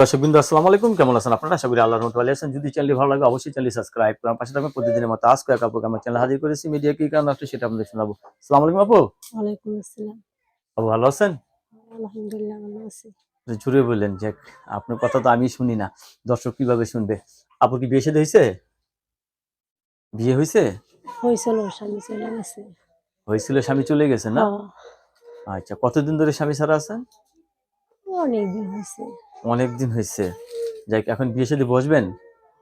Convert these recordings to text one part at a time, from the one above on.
দর্শকবৃন্দ আসসালামু আলাইকুম। কেমন আছেন আপনারা? আশা করি আল্লাহর মতো ভালো আছেন। যদি চ্যানেলটি ভালো লাগে অবশ্যই চ্যানেলটি সাবস্ক্রাইব করুন পাশে থাকবেন। প্রতিদিনের মতো আজকে এক আপুকে আমার চ্যানেল হাজির করেছি মিডিয়া কি কারণ আসছে সেটা আপনাদের শোনাবো। আসসালামু আলাইকুম আপু। ওয়ালাইকুম আসসালাম। আপু ভালো আছেন? আলহামদুলিল্লাহ ভালো আছি। জুড়ে বললেন যে আপনার কথা তো আমি শুনি না। দর্শক কীভাবে শুনবে? আপু কি বিয়ে শাদী হয়েছে বিয়ে হয়েছে হয়েছিল স্বামী চলে গেছে। হয়েছিল স্বামী চলে গেছে না? আচ্ছা কতদিন ধরে স্বামী ছাড়া আছেন? অনেক দিন হয়েছে। অনেক দিন হয়েছে। যাই এখন বিয়ে শাদী বসবেন?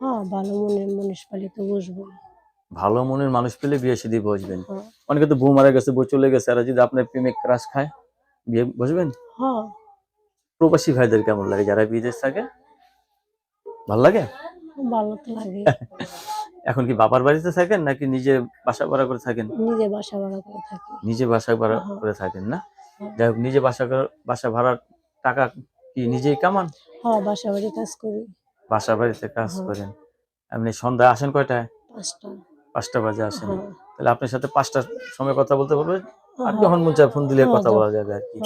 হ্যাঁ ভালো মনের মানুষ পালি তো বসবো। ভালো মনের মানুষ পেলে বিয়ে শাদী বসবেন। হ্যাঁ। অনেকে তো বউ মারা গেছে বউ চলে গেছে আর যদি আপনার প্রেমে ক্রাশ খায় বিয়ে বসবেন? হ্যাঁ। প্রবাসী ভাইদের কেমন লাগে? যারা বিদেশ থাকে? ভালো লাগে? ভালো তো লাগে। এখন কি বাবার বাড়িতে থাকেন নাকি নিজে বাসা ভাড়া করে থাকেন? নিজে বাসা ভাড়া করে থাকি। নিজে বাসা ভাড়া হ্যাঁ। করে থাকেন না? হ্যাঁ। যাই হোক নিজে বাসা বাসা ভাড়ার টাকা কি নিজেই কামান? হ্যাঁ বাসা বাড়ি কাজ করি। বাসা বাড়িতে কাজ হ্যাঁ। করেন। আপনি সন্ধ্যায় আসেন কয়টায়? পাঁচটা। পাঁচটা বাজে আসেন। হ্যাঁ। তাহলে আপনার সাথে পাঁচটার সময় কথা বলতে পারবেন আর যখন মন চায় ফোন দিলে হ্যাঁ, কথা বলা যাবে আর কি।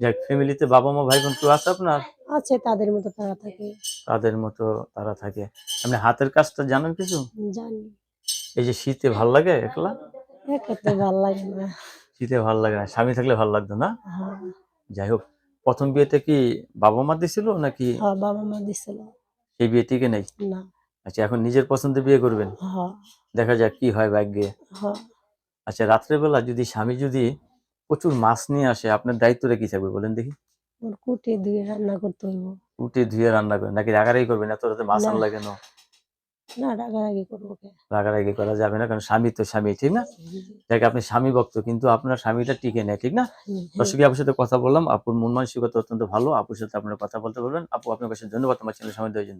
যাক ফ্যামিলিতে বাবা মা ভাই বোন কেউ আছে আপনার? আছে তাদের মতো তারা থাকে। তাদের মতো তারা থাকে। আপনি হাতের কাজটা জানেন কিছু? জানি। এই যে শীতে ভালো লাগে একলা? একাতে ভালো লাগে না। শীতে ভালো লাগে না স্বামী থাকলে ভালো লাগতো না? যাই হোক প্রথম বিয়েতে কি বাবা মা দিছিল নাকি হ্যাঁ বাবা মা দিছিল। সেই বিয়ে টিকে নেই? না। আচ্ছা এখন নিজের পছন্দে বিয়ে করবেন? হ্যাঁ। দেখা যাক কি হয় ভাগ্যে। হ্যাঁ। আচ্ছা রাত্রেবেলা যদি স্বামী যদি প্রচুর মাছ নিয়ে আসে আপনার দায়িত্বটা কি থাকবে বলেন দেখি? কুটে দিয়ে রান্না করতে হইব। উঠে ধুয়ে রান্না করেন নাকি রাগারাগি করবেন? এত রাতে মাছ না। আন লাগে না রাগারাগি করব রাগারাগি করা যাবে না কারণ স্বামী তো স্বামী ঠিক না? দেখ আপনি স্বামী ভক্ত কিন্তু আপনার স্বামীটা টিকে নেয় ঠিক না? দর্শক আপুর সাথে কথা বললাম। আপুর মন মানসিকতা অত্যন্ত ভালো। আপুর সাথে আপনার কথা বলতে পারবেন। আপু আপনার কাছে ধন্যবাদ। আমার চ্যানেল সময় দেওয়ার জন্য